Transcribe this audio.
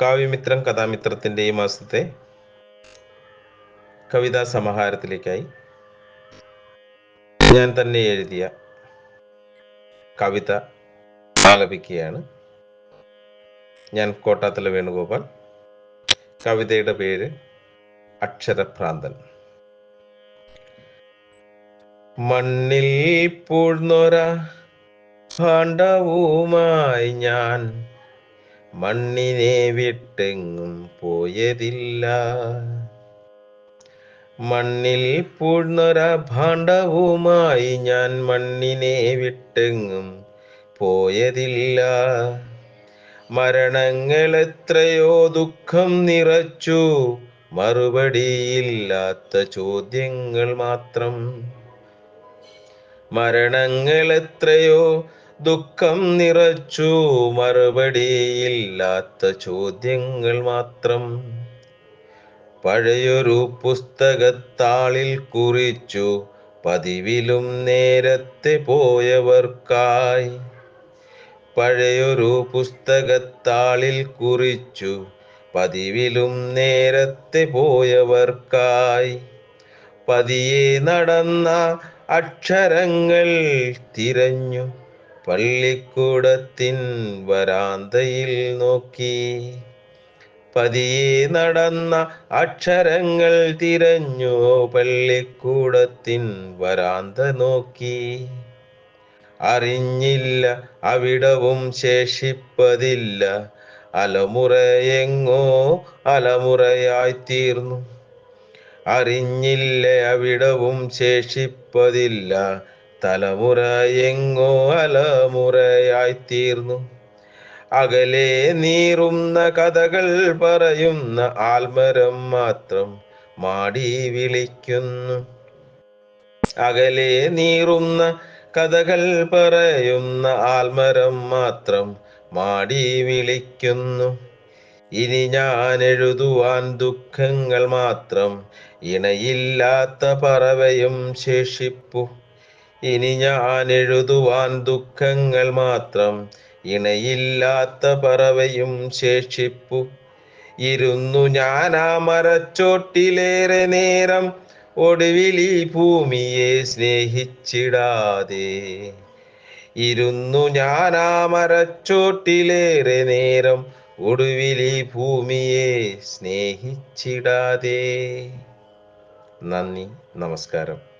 കാവ്യമിത്രം കഥാമിത്രത്തിന്റെ ഈ മാസത്തെ കവിതാ സമാഹാരത്തിലേക്കായി ഞാൻ തന്നെ എഴുതിയ കവിത ആലപിക്കുകയാണ്. ഞാൻ കോട്ടാത്തല വേണുഗോപാൽ. കവിതയുടെ പേര് അക്ഷരഭ്രാന്തൻ. മണ്ണിൽ പൂഴ്ന്നൊര ഭാണ്ഡവുമായി ഞാൻ മണ്ണിനെ വിട്ടെങ്ങും പോയതില്ല. മണ്ണിൽ പൂഴ്ന്നൊര ഭാണ്ഡവുമായി ഞാൻ മണ്ണിനെ വിട്ടെങ്ങും പോയതില്ല. മരണങ്ങൾ എത്രയോ ദുഃഖം നിറച്ചു. മറുപടിയില്ലാത്ത ചോദ്യങ്ങൾ മാത്രം. മരണങ്ങൾ എത്രയോ ദുഃഖം നിറച്ചു മറുപടിയില്ലാത്ത ചോദ്യങ്ങൾ മാത്രം. പഴയൊരു പുസ്തകത്താളിൽ കുറിച്ചു പതിവിലും നേരത്തെ പോയവർക്കായി. പഴയൊരു പുസ്തകത്താളിൽ കുറിച്ചു പതിവിലും നേരത്തെ പോയവർക്കായി. പതിയെ നടന്ന അക്ഷരങ്ങൾ തിരഞ്ഞു പള്ളിക്കൂടത്തിൻ വരാന്തയിൽ നോക്കി. പതിയെ നടന്ന അക്ഷരങ്ങൾ തിരഞ്ഞു പള്ളിക്കൂടത്തിൻ വരാന്ത നോക്കി. അറിഞ്ഞില്ല അവിടവും ശേഷിപ്പതില്ല. അലമുറയെങ്ങോ അലമുറയായി തീർന്നു. അറിഞ്ഞില്ല അവിടവും ശേഷിപ്പതില്ല. തലമുറ എങ്ങോ അലമുറയായി തീർന്നു അകലെ നീറുന്ന കഥകൾ പറയുന്ന ആൽമരം മാത്രം മാടി വിളിക്കുന്നു. അകലെ നീറുന്ന കഥകൾ പറയുന്ന ആൽമരം മാത്രം മാടി വിളിക്കുന്നു. ഇനി ഞാൻ എഴുതുവാൻ ദുഃഖങ്ങൾ മാത്രം ഇണയില്ലാത്ത പറവയും ശേഷിപ്പു. ഇനി ഞാൻ എഴുതുവാൻ ദുഃഖങ്ങൾ മാത്രം ഇണയില്ലാത്ത പറവയും ശേഷിപ്പു. ഇരുന്നു ഞാൻ ആ മരച്ചോട്ടിലേറെ നേരം ഒടുവിൽ ഈ ഭൂമിയെ സ്നേഹിച്ചിടാതെ. ഇരുന്നു ഞാൻ ആ മരച്ചോട്ടിലേറെ നേരം ഒടുവിൽ ഈ ഭൂമിയെ സ്നേഹിച്ചിടാതെ. നന്ദി നമസ്കാരം.